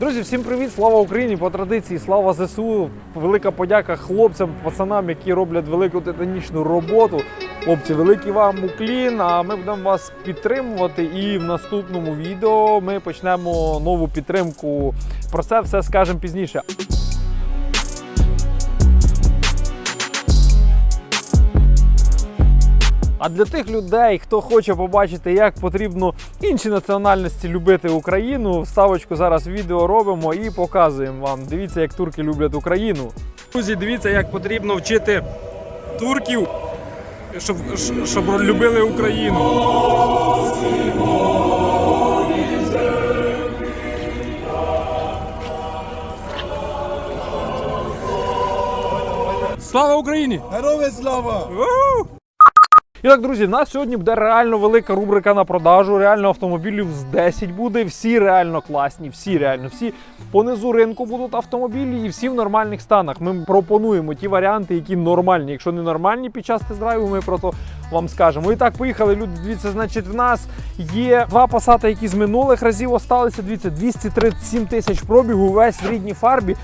Друзі, всім привіт! Слава Україні! По традиції, слава ЗСУ! Велика подяка хлопцям, пацанам, які роблять велику титанічну роботу. Хлопці, великий вам уклін. А ми будемо вас підтримувати. І в наступному відео ми почнемо нову підтримку. Про це все скажемо пізніше. А для тих людей, хто хоче побачити, як потрібно інші національності любити Україну, вставочку зараз відео робимо і показуємо вам. Дивіться, як турки люблять Україну. Друзі, дивіться, як потрібно вчити турків, щоб, щоб любили Україну. Слава Україні! Героям слава! І так, друзі, в нас сьогодні буде реально велика рубрика на продажу. Реально автомобілів з 10 буде. Всі реально класні, всі реально, всі понизу ринку будуть автомобілі і всі в нормальних станах. Ми пропонуємо ті варіанти, які нормальні. Якщо не нормальні під час тест-драйву, ми про то вам скажемо. І так, поїхали. Люди, дивіться, значить, в нас є два пасати, які з минулих разів осталися. Дивіться, 237 тисяч пробігу, весь в рідній фарбі.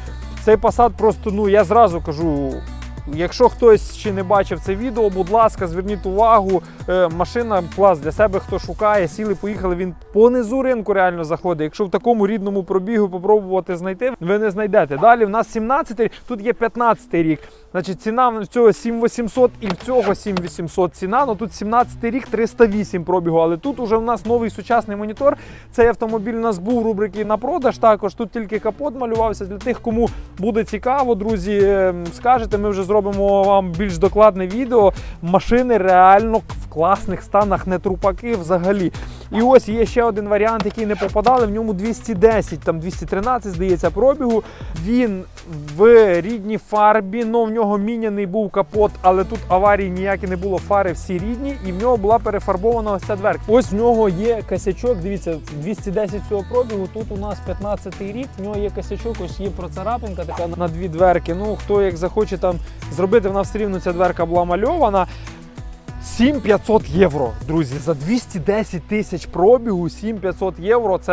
Цей пасат просто, ну я зразу кажу. Якщо хтось ще не бачив це відео, будь ласка, зверніть увагу. Е, машина клас для себе, хто шукає, сіли, поїхали. Він по низу ринку реально заходить. Якщо в такому рідному пробігу попробувати знайти, ви не знайдете. Далі в нас 17 рік, тут є 15 рік. Значить, ціна в цього 7800 і в цього 7800 ціна. Ну тут 17 рік 308 пробігу. Але тут уже в нас новий сучасний монітор. Цей автомобіль у нас був рубрики на продаж. Також тут тільки капот малювався. Для тих, кому буде цікаво, друзі, е, скажете, ми вже зробимо вам більш докладне відео. Машини реально в класних станах, не трупаки взагалі. І ось є ще один варіант, який не попадали. В ньому 210, там 213, здається, пробігу. Він в рідній фарбі, но в нього міняний був капот, але тут аварії ніякі не було. Фари всі рідні, і в нього була перефарбована ось ця дверка. Ось в нього є косячок. Дивіться, 210 цього пробігу. Тут у нас 15 рік. В нього є косячок, ось є процарапинка така на дві дверки. Ну хто як захоче там зробити, вона все рівно ця дверка була мальована. 7500 євро, друзі, за 210 тисяч пробігу, 7500 євро. Це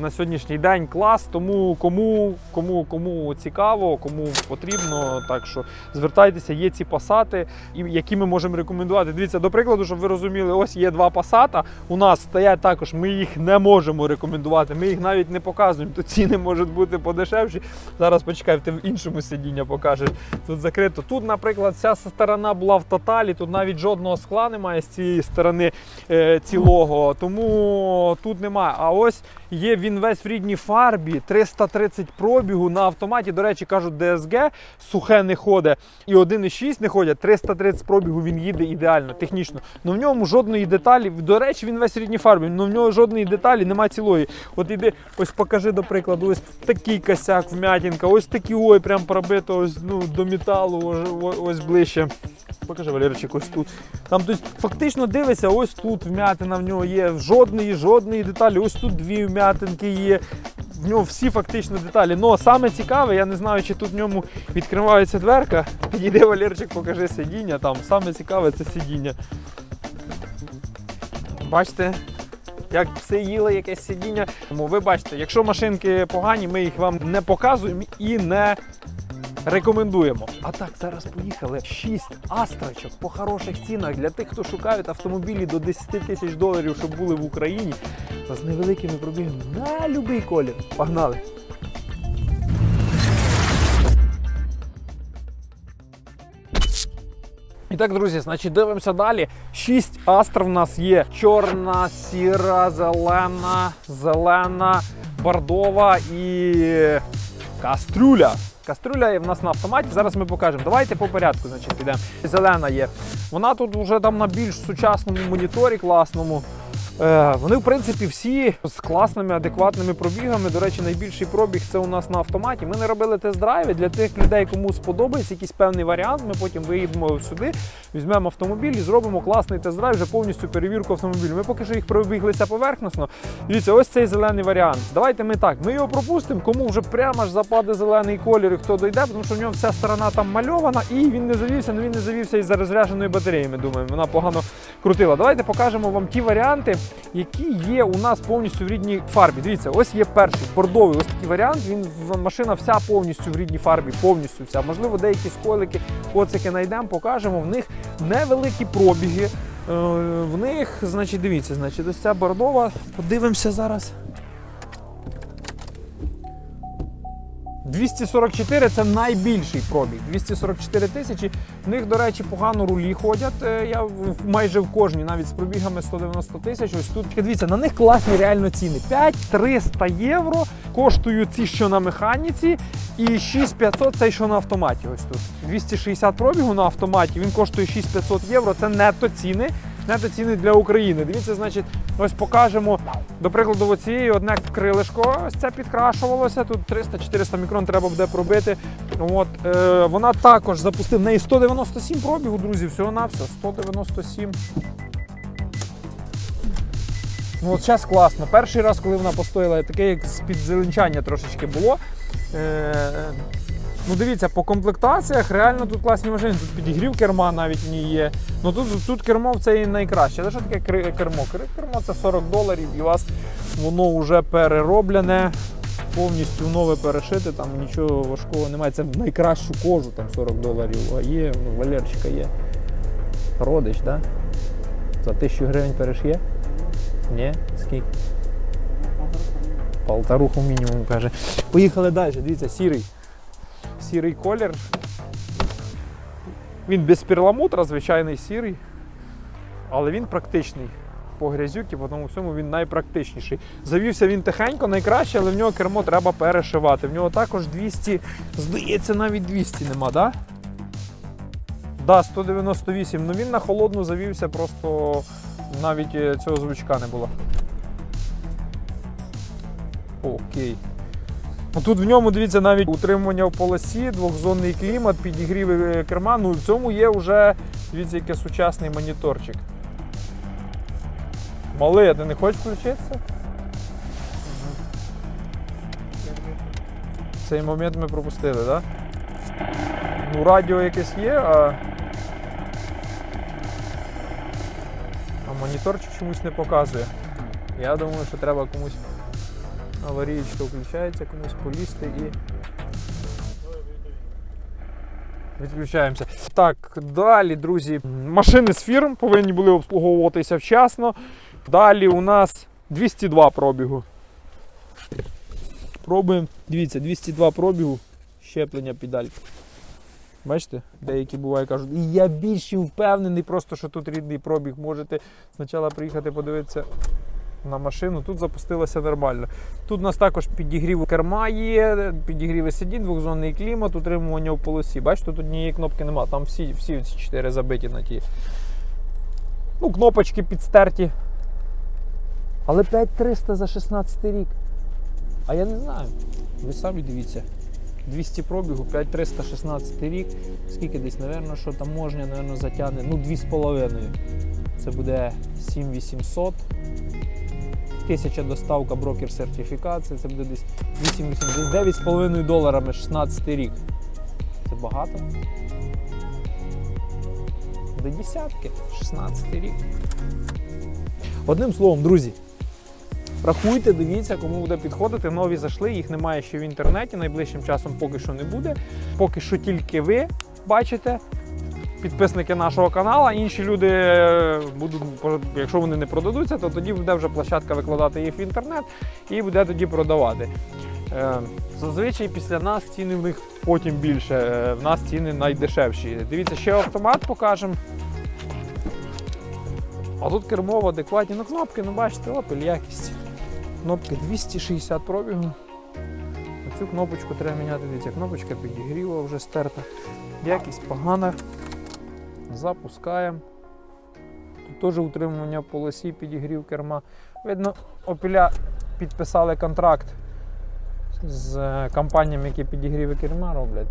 на сьогоднішній день клас. Тому кому, кому, кому цікаво, кому потрібно. Так що звертайтеся, є ці пасати, які ми можемо рекомендувати. Дивіться, до прикладу, щоб ви розуміли, ось є два пасата. У нас стоять також. Ми їх не можемо рекомендувати. Ми їх навіть не показуємо. То ціни можуть бути подешевші. Зараз почекай, ти в іншому сидіння покажеш. Тут закрито. Тут, наприклад, ця сторона була в тоталі. Тут навіть жодного скла немає з цієї сторони е, цілого, тому тут немає. А ось є він весь в рідній фарбі, 330 пробігу на автоматі. До речі, кажуть, DSG сухе не ходить і 1,6 не ходять. 330 пробігу він їде ідеально, технічно. Ну в ньому жодної деталі. До речі, він весь в рідній фарбі, але в нього жодної деталі немає цілої. От іди, ось покажи, до прикладу, ось такий косяк, вмятінка, ось такі ой, прям пробито ось, ну, до металу, ось, ось ближче. Покажи, Валерчик, ось тут. Там тобто, фактично дивися, ось тут вмятина в нього є. Жодної, жодної деталі. Ось тут дві вмятинки є. В нього всі фактично деталі. Ну саме цікаве, я не знаю, чи тут в ньому відкривається дверка. Підійди, Валерчик, покажи сидіння. Там саме цікаве це сидіння. Бачите? Як все їли якесь сидіння. Ви бачите, якщо машинки погані, ми їх вам не показуємо і не рекомендуємо. А так, зараз поїхали. 6 астрочок по хороших цінах для тих, хто шукають автомобілі до 10 тисяч доларів, щоб були в Україні з невеликими пробігами на будь-який колір. Погнали! І так, друзі, значить, дивимося далі. Шість астр в нас є: чорна, сіра, зелена, зелена, бордова і кастрюля. Кастрюля є в нас на автоматі. Зараз ми покажемо. Давайте по порядку, значить, підемо. Зелена є. Вона тут вже там на більш сучасному моніторі класному. Е, вони, в принципі, всі з класними, адекватними пробігами. До речі, найбільший пробіг це у нас на автоматі. Ми не робили тест-драйви для тих людей, кому сподобається якийсь певний варіант. Ми потім виїдемо сюди, візьмемо автомобіль і зробимо класний тест-драйв, вже повністю перевірку автомобілю. Ми поки що їх пробіглися поверхносно. Дивіться, ось цей зелений варіант. Давайте ми так. Ми його пропустимо, кому вже прямо ж западе зелений колір, і хто дойде, тому що в нього вся сторона там мальована, і він не завівся, але він не завівся із розрядженою батареєю. Ми думаємо, вона погано крутила. Давайте покажемо вам ті варіанти, які є у нас повністю в рідній фарбі. Дивіться, ось є перший бордовий, ось такий варіант. Він машина вся повністю в рідній фарбі, повністю вся. Можливо, деякі сколики, коцики знайдемо, покажемо. В них невеликі пробіги. Е, В них, значить, дивіться, значить, ось ця бордова. Подивимося зараз. 244 це найбільший пробіг. 244 тисячі. В них, до речі, погано рулі ходять. Е, Я майже в кожній, навіть з пробігами 190 тисяч. Ось тут дивіться, на них класні реально ціни. 5300 євро коштують ці, що на механіці, і 6500 цей, що на автоматі. Ось тут. 260 пробігу на автоматі. Він коштує 6500 євро. Це нетто ціни. Нетто ціни для України. Дивіться, значить, ось покажемо. До прикладу, оцієї одне крилишко ось це підкрашувалося. Тут 300-400 мікрон треба буде пробити. От, е, вона також запустила. В неї 197 пробігу, друзі, всього на все. 197. Ну от зараз класно. Перший раз, коли вона постояла, таке як з підзеленчання трошечки було. Е, ну дивіться, по комплектаціях реально тут класні машини. Тут підігрів керма навіть ній є. Ну тут, тут кермо це і найкраще. Але що таке кермо? Кермо це 40 доларів і у вас воно вже перероблене, повністю нове перешите, там нічого важкого немає. Це найкращу кожу там 40 доларів. А є, ну, Валерчика є. Родич? Да? За тисячу гривень перешиє? Ні? Скільки? Полторуху мінімум каже. Поїхали далі. Дивіться, сірий. Сірий колір. Він без перламутра, звичайний сірий. Але він практичний. По грязюки, по тому всьому він найпрактичніший. Завівся він тихенько, найкраще, але в нього кермо треба перешивати. В нього також 200, здається, навіть 200 нема? Да? Да, 198. Ну він на холодну завівся, просто навіть е, цього звучка не було. Окей. Ну, Тут в ньому, дивіться, навіть утримування в полосі, двохзонний клімат, підігрів е, керма. Ну, в цьому є вже, дивіться, який сучасний моніторчик. Малий, а ти не хочеш включитися? Цей момент ми пропустили, так? Да? Ну, радіо якесь є, а. Моніторчик чомусь не показує. Я думаю, що треба комусь аварієчка включається, комусь полізти і. Відключаємося. Так, далі, друзі, машини з фірм повинні були обслуговуватися вчасно. Далі у нас 202 пробігу. Пробуємо. Дивіться, 202 пробігу, щеплення педаль. Бачите, деякі буває кажуть, і я більш впевнений, просто що тут рідний пробіг. Можете спочатку приїхати подивитися на машину. Тут запустилося нормально. Тут у нас також підігрів керма є, підігріви сидінь, двохзонний клімат, утримування в полосі. Бачите, тут однієї кнопки немає, там всі, всі ці чотири забиті на ті. Ну, кнопочки підстерті. Але 5300 за 16 рік. А я не знаю. Ви самі дивіться. 200 пробігу, 5316 рік. Скільки десь, напевно, що там можна, напевно, затягне. Ну, 2,5. Це буде 7800. Тисяча доставка брокер сертифікації, це буде десь 8, 8 десь 9,5 доларами 16 рік. Це багато. До десятки, 16 рік. Одним словом, друзі, рахуйте, дивіться, кому буде підходити. Нові зайшли, їх немає ще в інтернеті. Найближчим часом поки що не буде. Поки що тільки ви бачите. Підписники нашого каналу, інші люди е, будуть, якщо вони не продадуться, то тоді буде вже площадка викладати їх в інтернет і буде тоді продавати. Е, Зазвичай після нас ціни в них потім більше. Е, В нас ціни найдешевші. Дивіться, ще автомат покажемо. А тут кермово адекватні. Ну, кнопки, ну бачите, опель якість. Кнопки 260 пробігу. Оцю кнопочку треба міняти. Дивіться, кнопочка підігріва вже стерта. Якість погана. Запускаємо. Тут теж утримування полосі, підігрів керма. Видно, опіля підписали контракт з е, компаніями, які підігріви керма роблять.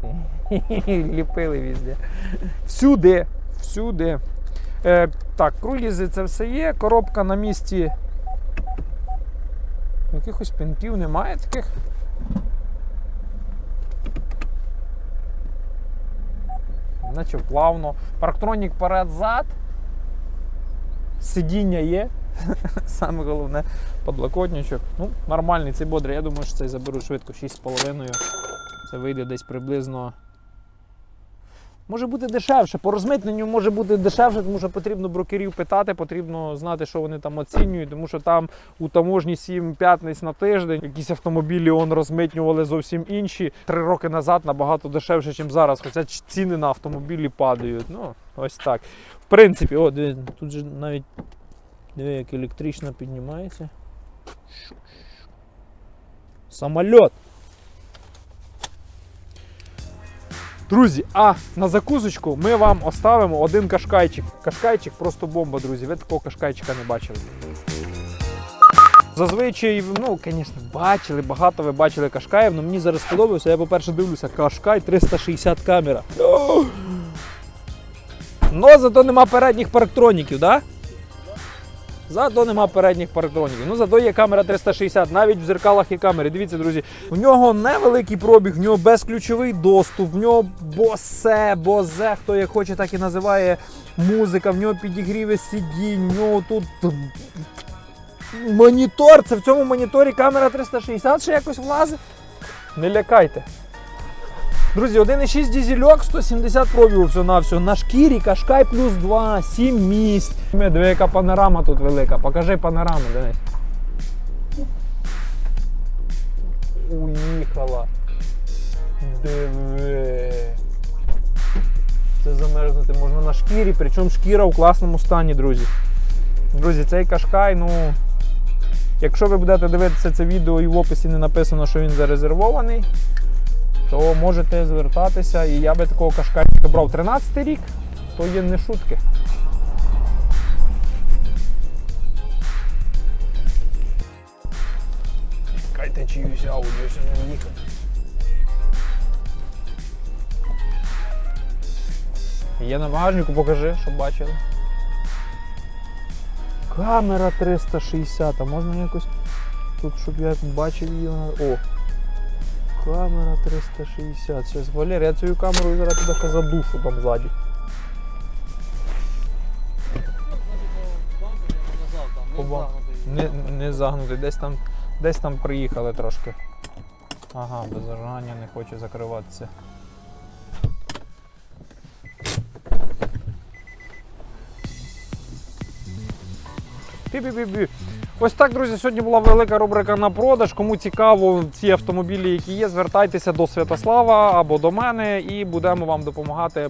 І ліпили везде. Всюди, всюди. Е, так, круїзи це все є. Коробка на місці. Якихось пинків немає таких. Наче плавно. Парктронік перед-зад. Сидіння є. Саме головне подлокотничок. Ну, нормальний цей бодрий. Я думаю, що цей заберу швидко 6,5. Це вийде десь приблизно. Може бути дешевше. По розмитненню може бути дешевше, тому що потрібно брокерів питати, потрібно знати, що вони там оцінюють, тому що там у таможні 7 п'ятниць на тиждень. Якісь автомобілі он розмитнювали зовсім інші. Три роки назад набагато дешевше, ніж зараз. Хоча ціни на автомобілі падають. Ну, ось так. В принципі, о, диви, тут же навіть диви, як електрично піднімається. Самольот. Друзі, а на закусочку ми вам оставимо один кашкайчик. Кашкайчик просто бомба, друзі. Ви такого кашкайчика не бачили. Зазвичай, ну, звісно, бачили, багато ви бачили кашкаїв, але мені зараз сподобався. Я, по-перше, дивлюся, кашкай 360 камера. Ну, зато нема передніх парктроніків, так? Да? Зато нема передніх парктроніків. Ну, зато є камера 360, навіть в зеркалах є камери. Дивіться, друзі, у нього невеликий пробіг, в нього безключовий доступ, в нього босе, бозе, хто як хоче, так і називає музика, в нього підігріви сидінь, в нього тут монітор. Це в цьому моніторі камера 360 ще якось влазить. Не лякайте. Друзі, 1,6 дізельок, 170 пробігу всього на всього. На шкірі Кашкай плюс 2, 7 місць. Диви, яка панорама тут велика. Покажи панораму, Денис. Уїхала. Диви. Це замерзнути можна на шкірі, причому шкіра у класному стані, друзі. Друзі, цей кашкай, ну. Якщо ви будете дивитися це відео і в описі не написано, що він зарезервований, то можете звертатися. І я би такого кашкайчика брав 13 рік, то є не шутки. Чекайте, чиюсь аудіо сьогодні їхати. Є на багажнику, покажи, щоб бачили. Камера 360, а можна якось тут, щоб я бачив її. О! Камера 360. Зараз, Валер, я цією камерою зараз ще задушу там ззаді. Оба. Не, не загнутий, десь там, десь там приїхали трошки. Ага, без зажигання не хоче закриватися. Пі-пі-пі-пі. Ось так, друзі, сьогодні була велика рубрика на продаж. Кому цікаво ці автомобілі, які є, звертайтеся до Святослава або до мене, і будемо вам допомагати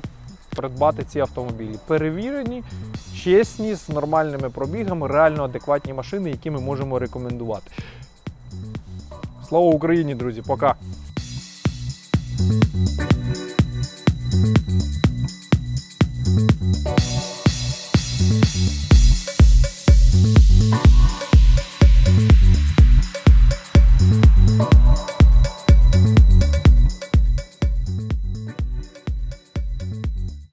придбати ці автомобілі. Перевірені, чесні, з нормальними пробігами, реально адекватні машини, які ми можемо рекомендувати. Слава Україні, друзі! Пока!